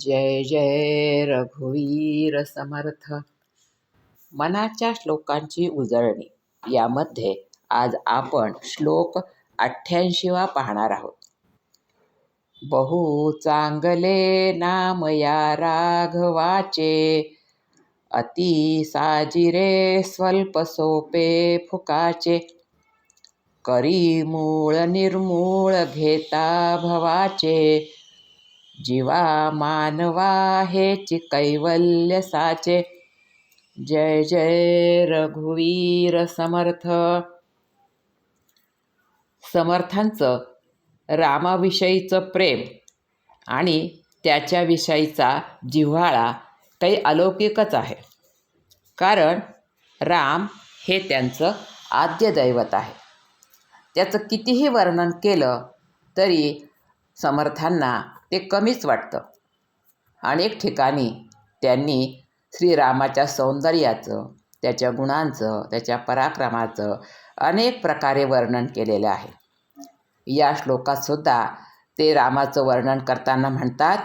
जय जय रघुवीर समर्थ. मनाच्या श्लोकांची उजळणी. यामध्ये आज आपण श्लोक अठ्ठ्याऐंशीवा पाहणार आहोत. बहु चांगले नाम या राघवाचे अति साजिरे स्वल्प सोपे फुकाचे. करी मूळ निर्मूळ घेता भवाचे जीवा मानवा हेची कैवल्य साचे. जय जय रघुवीर समर्थ. समर्थांचं रामाविषयीचं प्रेम आणि त्याच्याविषयीचा जिव्हाळा काही अलौकिकच आहे. कारण राम हे त्यांचं आद्य दैवत आहे. त्याचं कितीही वर्णन केलं तरी समर्थांना ते कमीच वाटतं. अनेक ठिकाणी त्यांनी श्रीरामाच्या सौंदर्याचं त्याच्या गुणांचं त्याच्या पराक्रमाचं अनेक प्रकारे वर्णन केलेलं आहे. या श्लोकातसुद्धा ते रामाचं वर्णन करताना म्हणतात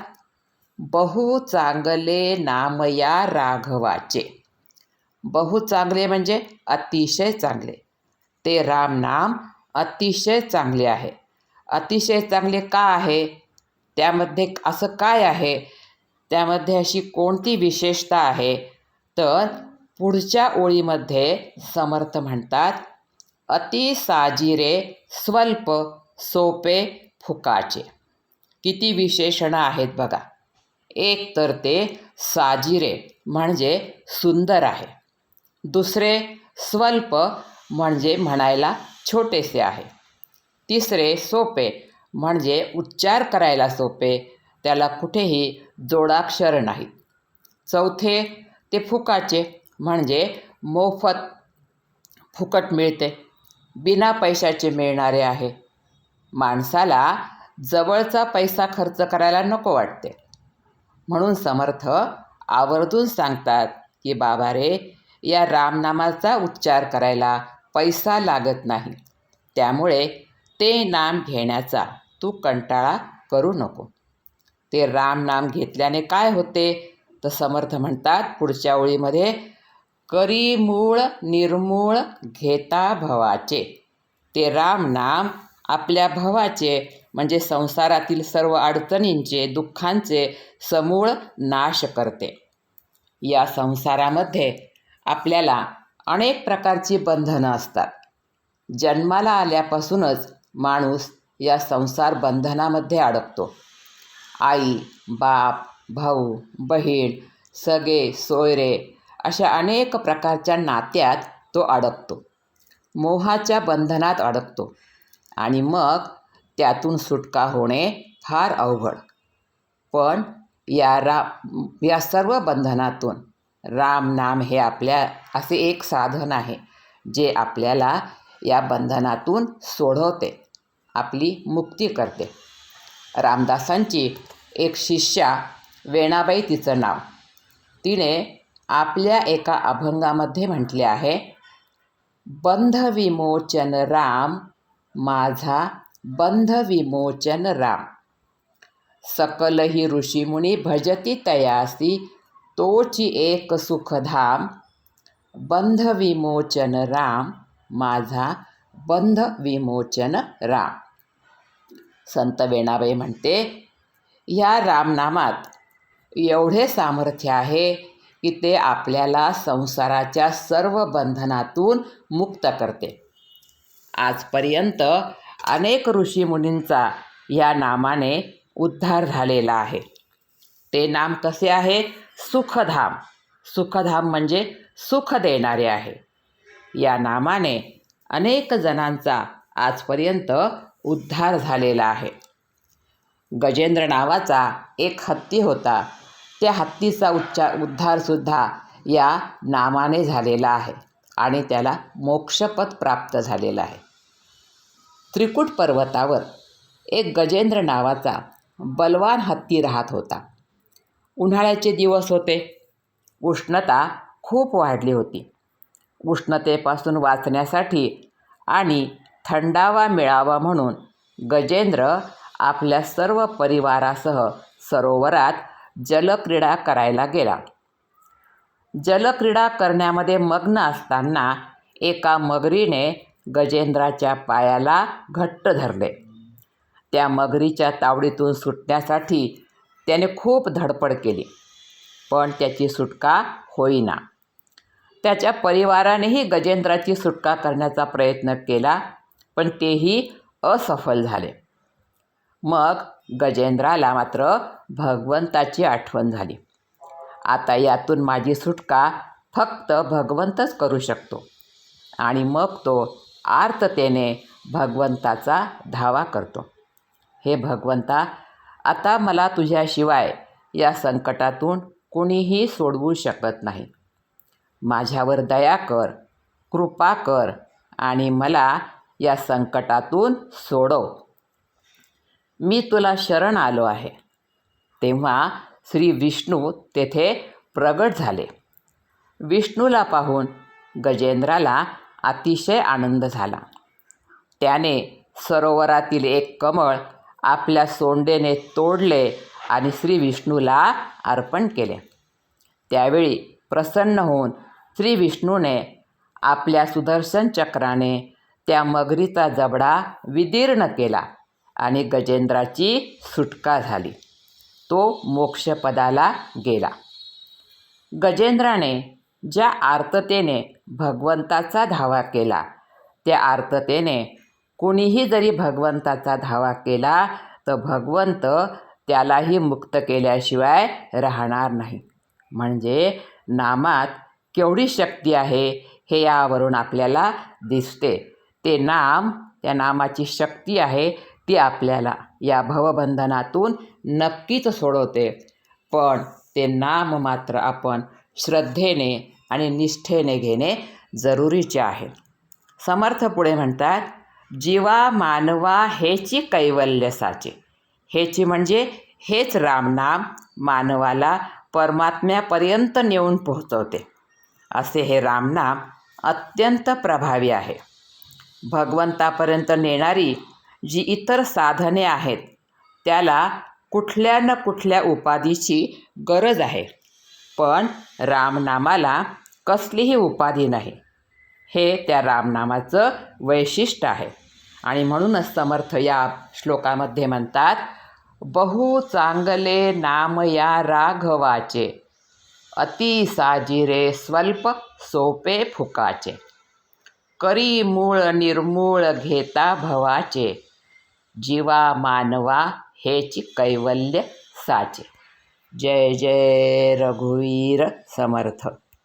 बहु चांगले नाम या राघवाचे. बहु चांगले म्हणजे अतिशय चांगले. ते राम नाम अतिशय चांगले आहे. अतिशय चांगले का आहे? त्यामध्ये असं काय आहे? त्यामध्ये अशी कोणती विशेषता आहे? तर पुढच्या ओळीमध्ये समर्थ म्हणतात अति साजिरे स्वल्प सोपे फुकाचे. किती विशेषणं आहेत बघा. एक तर ते साजिरे म्हणजे सुंदर आहे. दुसरे स्वल्प म्हणजे म्हणायला छोटेसे आहे. तिसरे सोपे म्हणजे उच्चार करायला सोपे त्याला कुठेही जोडाक्षर नाही. चौथे ते फुकाचे म्हणजे मोफत फुकट मिळते. बिना पैशाचे मिळणारे आहे. माणसाला जवळचा पैसा खर्च करायला नको वाटते. म्हणून समर्थ आवर्जून सांगतात की बाबा रे या रामनामाचा उच्चार करायला पैसा लागत नाही. त्यामुळे ते नाम घेण्याचा तू कंटाळा करू नको. ते राम नाम घेतल्याने काय होते? तर समर्थ म्हणतात पुढच्या ओळीमध्ये करी मूळ निर्मूळ घेता भवाचे. ते राम नाम आपल्या भवाचे म्हणजे संसारातील सर्व अडचणींचे दुःखांचे समूळ नाश करते. या संसारामध्ये आपल्याला अनेक प्रकारची बंधनं असतात. जन्माला आल्यापासूनच माणूस या संसार बंधनामध्ये अडकतो. आई बाप भाऊ बहीण सगे सोयरे अशा अनेक प्रकारच्या नात्यात तो अडकतो. मोहाच्या बंधनात अडकतो आणि मग त्यातून सुटका होणे फार अवघड. पण या रा या सर्व बंधनातून राम नाम हे आपल्या असे एक साधन आहे जे आपल्याला या बंधनातून सोडवते. आपली मुक्ती करते. रामदासांची एक शिष्या वेणाबाई तिचं नाव. तिने आपल्या एका अभंगामध्ये म्हटले आहे बंध विमोचन राम माझा बंध विमोचन राम. सकलही ऋषीमुनी भजती तयासी तोची एक सुखधाम. बंध विमोचन राम माझा बंध विमोचन राम. संत वेणाबाई म्हणते ह्या रामनामात एवढे सामर्थ्य आहे की ते आपल्याला संसाराच्या सर्व बंधनातून मुक्त करते. आजपर्यंत अनेक ऋषीमुनींचा या नामाने उद्धार झालेला आहे. ते नाम कसे आहे सुखधाम. सुखधाम म्हणजे सुख देणारे आहे. या नामाने अनेक जणांचा आजपर्यंत उद्धार झालेला आहे. गजेंद्र नावाचा एक हत्ती होता. त्या हत्तीचा उच्चार उद्धारसुद्धा या नामाने झालेला आहे आणि त्याला मोक्षपद प्राप्त झालेलं आहे. त्रिकूट पर्वतावर एक गजेंद्र नावाचा बलवान हत्ती राहत होता. उन्हाळ्याचे दिवस होते. उष्णता खूप वाढली होती. उष्णतेपासून वाचण्यासाठी आणि थंडावा मिळावा म्हणून गजेंद्र आपल्या सर्व परिवारासह सरोवरात जलक्रीडा करायला गेला. जलक्रीडा करण्यामध्ये मग्न असताना एका मगरीने गजेंद्राच्या पायाला घट्ट धरले. त्या मगरीच्या तावडीतून सुटण्यासाठी त्याने खूप धडपड केली पण त्याची सुटका होईना. त्याच्या परिवारानेही गजेंद्राची सुटका करण्याचा प्रयत्न केला पण तेही असफल झाले. मग गजेंद्राला मात्र भगवंताची आठवण झाली. आता यातून माझी सुटका फक्त भगवंतच करू शकतो. आणि मग तो आर्ततेने भगवंताचा धावा करतो. हे भगवंता आता मला तुझ्याशिवाय या संकटातून कुणीही सोडवू शकत नाही. माझ्यावर दया कर कृपा कर आणि मला या संकटातून सोडव. मी तुला शरण आलो आहे. तेव्हा श्री विष्णू तेथे प्रगट झाले. विष्णूला पाहून गजेंद्राला अतिशय आनंद झाला. त्याने सरोवरातील एक कमळ आपल्या सोंडेने तोडले आणि श्री विष्णूला अर्पण केले. त्यावेळी प्रसन्न होऊन श्री विष्णूने आपल्या सुदर्शन चक्राने त्या मगरीचा जबडा विदीर्ण केला आणि गजेंद्राची सुटका झाली. तो मोक्षपदाला गेला. गजेंद्राने ज्या आर्ततेने भगवंताचा धावा केला त्या आर्ततेने कुणीही जरी भगवंताचा धावा केला तर भगवंत त्यालाही मुक्त केल्याशिवाय राहणार नाही. म्हणजे नामात केवढी शक्ती आहे हे यावरून आपल्याला दिसते. ते नाम त्या नामाची शक्ती आहे ती आपल्याला या भवबंधनातून नक्कीच सोडवते. पण ते नाम मात्र आपण श्रद्धेने आणि निष्ठेने घेणे जरुरीचे आहे. समर्थ पुढे म्हणतात जीवा मानवा हेची कैवल्य साचे. हेची म्हणजे हेच रामनाम मानवाला परमात्म्यापर्यंत नेऊन पोहोचवते. असे हे रामनाम अत्यंत प्रभावी आहे. भगवंतापर्यंत नेणारी जी इतर साधने आहेत त्याला कुठल्या न कुठल्या उपाधीची गरज आहे. पण रामनामाला कसलीही उपाधी नाही. हे त्या रामनामाचं वैशिष्ट्य आहे. आणि म्हणूनच समर्थ या श्लोकामध्ये म्हणतात बहु चांगले नाम या राघवाचे अति साजिरे स्वल्प सोपे फुकाचे. करी मूळ निर्मूळ घेता भवाचे जीवा मानवा हेची कैवल्य साचे. जय जय रघुवीर समर्थ.